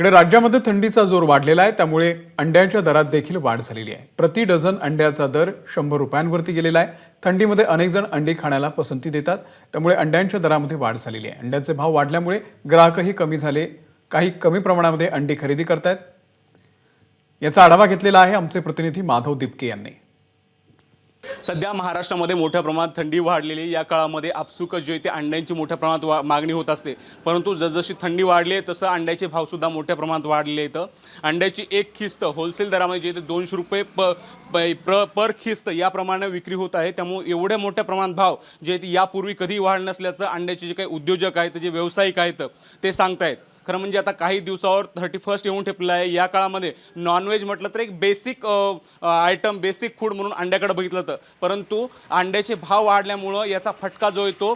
इकडे राज्यामध्ये थंडीचा जोर वाढलेला आहे. त्यामुळे अंड्यांच्या दरात देखील वाढ झालेली आहे. प्रति डझन अंड्याचा दर शंभर रुपयांवरती गेलेला आहे. थंडीमध्ये अनेक जण अंडी खाण्याला पसंती देतात. त्यामुळे अंड्यांच्या दरामध्ये वाढ झालेली आहे. अंड्यांचे भाव वाढल्यामुळे ग्राहकही कमी झाले. काही कमी प्रमाणामध्ये अंडी खरेदी करतायत. याचा आढावा घेतलेला आहे आमचे प्रतिनिधी माधव दिपके यांनी. सध्या महाराष्ट्रामध्ये मोठ्या प्रमाणात थंडी वाढलेली या काळामध्ये आपसुक जे ते अंड्यांची मोठ्या प्रमाणात वा मागणी होत असते. परंतु जसजशी थंडी वाढली आहे तसं अंड्याचे भावसुद्धा मोठ्या प्रमाणात वाढलेले आहेत. अंड्याची एक खिस्त होलसेल दरामध्ये जे ते दोनशे रुपये प प्र पर खिस्त याप्रमाणे विक्री होत आहे. त्यामुळे एवढ्या मोठ्या प्रमाणात भाव जे यापूर्वी कधी वाढ नसल्याचं अंड्याचे जे काही उद्योजक आहेत जे व्यावसायिक आहेत ते सांगतायत. खरं म्हणजे आता काही दिवसावर थर्टी फर्स्ट येऊन ठेपलं आहे. या काळामध्ये नॉनव्हेज म्हटलं तर एक बेसिक आयटम बेसिक फूड म्हणून अंड्याकडे बघितलं तर. परंतु अंड्याचे भाव वाढल्यामुळं याचा फटका जो येतो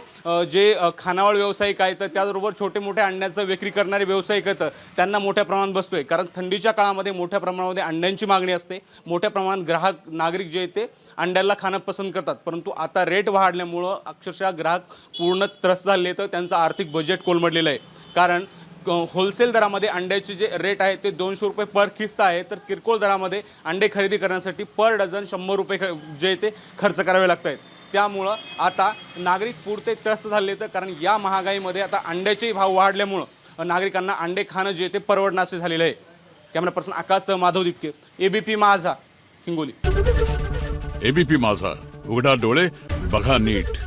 जे खानावळ व्यावसायिक आहेत त्याचबरोबर छोटे मोठे अंड्याचं विक्री करणारे व्यावसायिक आहेत त्यांना मोठ्या प्रमाणात बसतोय. कारण थंडीच्या काळामध्ये मोठ्या प्रमाणामध्ये अंड्यांची मागणी असते. मोठ्या प्रमाणात ग्राहक नागरिक जे आहेत ते अंड्याला खाणं पसंत करतात. परंतु आता रेट वाढल्यामुळं अक्षरशः ग्राहक पूर्ण त्रस्त झाले तर त्यांचं आर्थिक बजेट कोलमडलेलं आहे. कारण होलसेल दरामध्ये अंड्याचे जे रेट आहे ते दोनशे रुपये पर खिस्त आहे. तर किरकोळ दरामध्ये अंडे खरेदी करण्यासाठी पर डझन शंभर रुपये ख जे ते खर्च करावे लागत आहेत. त्यामुळं आता नागरिक पुरते त्रस्त झाले तर कारण या महागाईमध्ये आता अंड्याचे भाव वाढल्यामुळं नागरिकांना अंडे खाणं जे ते परवडण्याचे झालेलं आहे. Camera person Akash Madhav Dipke A B P Majha Hingoli. ABP माझा उघडा डोळे बघा नीट.